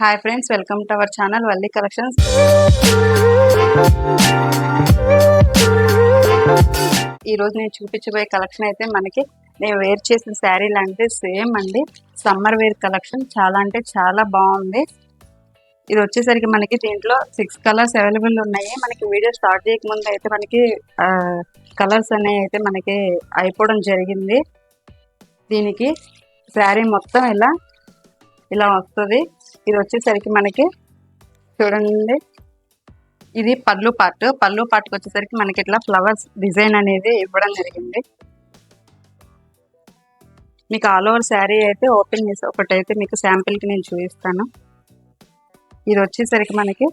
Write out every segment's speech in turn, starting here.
Hi friends welcome to our channel Valli collections ఈ రోజు నేను చూపించబోయే కలెక్షన్ అయితే మనకి నేను వేర్ చేసిన శారీ లాంటిది సేమ్ అండి. సమ్మర్ వేర్ కలెక్షన్ చాలా అంటే చాలా బాగుంది. ఇది వచ్చేసరికి మనకి దీంట్లో సిక్స్ కలర్స్ అవైలబుల్ ఉన్నాయి. మనకి వీడియో స్టార్ట్ చేయకముందు అయితే మనకి కలర్స్ అనేవి అయితే మనకి అయిపోవడం జరిగింది. దీనికి శారీ మొత్తం ఇలా ఇలా వస్తుంది. ఇది వచ్చేసరికి మనకి చూడండి. ఇది పళ్ళు పార్ట్ పళ్ళు పార్ట్కి వచ్చేసరికి మనకి ఇట్లా ఫ్లవర్స్ డిజైన్ అనేది ఇవ్వడం జరిగింది. మీకు ఆల్ ఓవర్ శారీ అయితే ఓపెన్ చేసి ఒకటైతే మీకు శాంపిల్కి నేను చూపిస్తాను. ఇది వచ్చేసరికి మనకి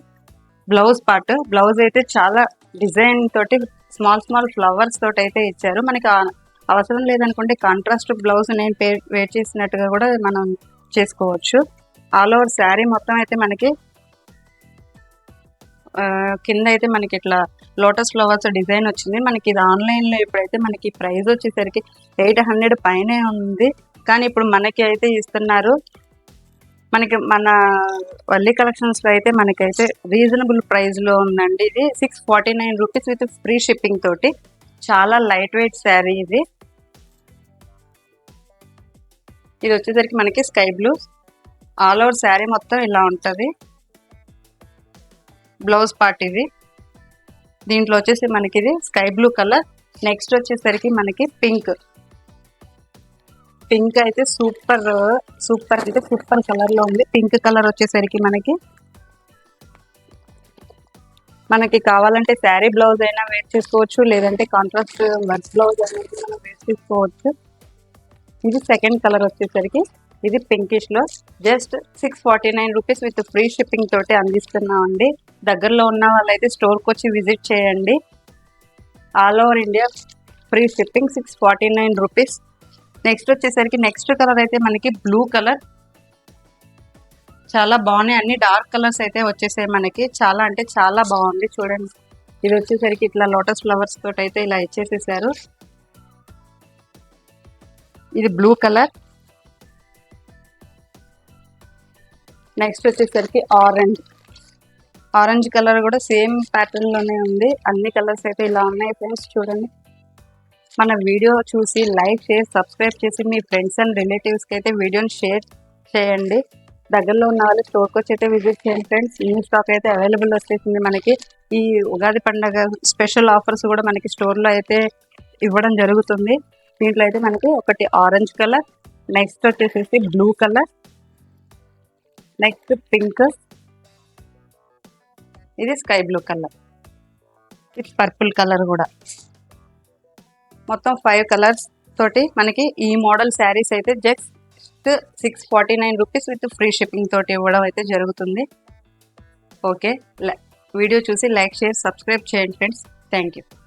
బ్లౌజ్ పార్ట్ బ్లౌజ్ అయితే చాలా డిజైన్ తోటి స్మాల్ స్మాల్ ఫ్లవర్స్ తోటి అయితే ఇచ్చారు. మనకి అవసరం లేదనుకుంటే కాంట్రాస్ట్ బ్లౌజ్ నేను పే వేర్ చేసినట్టుగా కూడా మనం చేసుకోవచ్చు. ఆల్ ఓవర్ శారీ మొత్తం అయితే మనకి కింద అయితే మనకి ఇట్లా లోటస్ ఫ్లవర్స్ డిజైన్ వచ్చింది. మనకి ఇది ఆన్లైన్లో ఇప్పుడైతే మనకి ప్రైస్ వచ్చేసరికి ఎయిట్ హండ్రెడ్ పైనే ఉంది. కానీ ఇప్పుడు మనకి అయితే ఇస్తున్నారు మనకి మన వల్లి కలెక్షన్స్లో అయితే మనకైతే రీజనబుల్ ప్రైస్లో ఉందండి ఇది. Six forty nine rupees with free shipping తోటి. చాలా లైట్ వెయిట్ శారీ ఇది. ఇది వచ్చేసరికి మనకి sky blue. All over sari మొత్తం ఇలా ఉంటుంది. బ్లౌజ్ పార్ట్ ఇది. దీంట్లో వచ్చేసి మనకి ఇది స్కై బ్లూ కలర్. నెక్స్ట్ వచ్చేసరికి మనకి పింక్. పింక్ అయితే సూపర్ సూపర్ అంటే సూపర్ కలర్లో ఉంది. పింక్ కలర్ వచ్చేసరికి మనకి మనకి కావాలంటే శారీ బ్లౌజ్ అయినా వేర్ చేసుకోవచ్చు లేదంటే కాంట్రాస్ట్ వర్క్ బ్లౌజ్ అనేది మనం వేర్ చేసుకోవచ్చు. ఇది సెకండ్ కలర్ వచ్చేసరికి. ఇది పింకిష్లో. Just six forty nine rupees with free shipping తోటి అందిస్తున్నాం అండి దగ్గరలో ఉన్న వాళ్ళైతే స్టోర్కి వచ్చి విజిట్ చేయండి. All over India free shipping six forty nine rupees next వచ్చేసరికి నెక్స్ట్ కలర్ అయితే మనకి బ్లూ కలర్ చాలా బాగున్నాయి. అన్ని డార్క్ కలర్స్ అయితే వచ్చేసాయి మనకి. చాలా అంటే చాలా బాగుంది. చూడండి. ఇది వచ్చేసరికి ఇట్లా లోటస్ ఫ్లవర్స్ తోటి అయితే ఇలా ఇచ్చేసేసారు. ఇది బ్లూ కలర్ నెక్స్ట్ వచ్చేసరికి ఆరెంజ్ ఆరెంజ్ కలర్ కూడా సేమ్ ప్యాటర్న్లోనే ఉంది. అన్ని కలర్స్ అయితే ఇలా ఉన్నాయి ఫ్రెండ్స్ చూడండి. మన వీడియో చూసి లైక్ చేసి సబ్స్క్రైబ్ చేసి మీ ఫ్రెండ్స్ అండ్ రిలేటివ్స్కి అయితే వీడియోని షేర్ చేయండి. దగ్గరలో ఉన్న వాళ్ళు స్టోర్కి వచ్చి అయితే విజిట్ చేయండి ఫ్రెండ్స్ న్యూ స్టాక్ అయితే అవైలబుల్ వచ్చేసింది మనకి. ఈ ఉగాది పండగ స్పెషల్ ఆఫర్స్ కూడా మనకి స్టోర్లో అయితే ఇవ్వడం జరుగుతుంది. దీంట్లో అయితే మనకి ఒకటి ఆరెంజ్ కలర్ నెక్స్ట్ వచ్చేసేసి బ్లూ కలర్ నెక్స్ట్ పింక్ ఇది స్కై బ్లూ కలర్ ఇది పర్పుల్ కలర్ కూడా. మొత్తం ఫైవ్ కలర్స్ తోటి మనకి ఈ మోడల్ శారీస్ అయితే just six forty nine rupees with free shipping తోటి ఇవ్వడం అయితే జరుగుతుంది. ఓకే వీడియో చూసి లైక్ షేర్ సబ్స్క్రైబ్ చేయండి ఫ్రెండ్స్ థ్యాంక్ యూ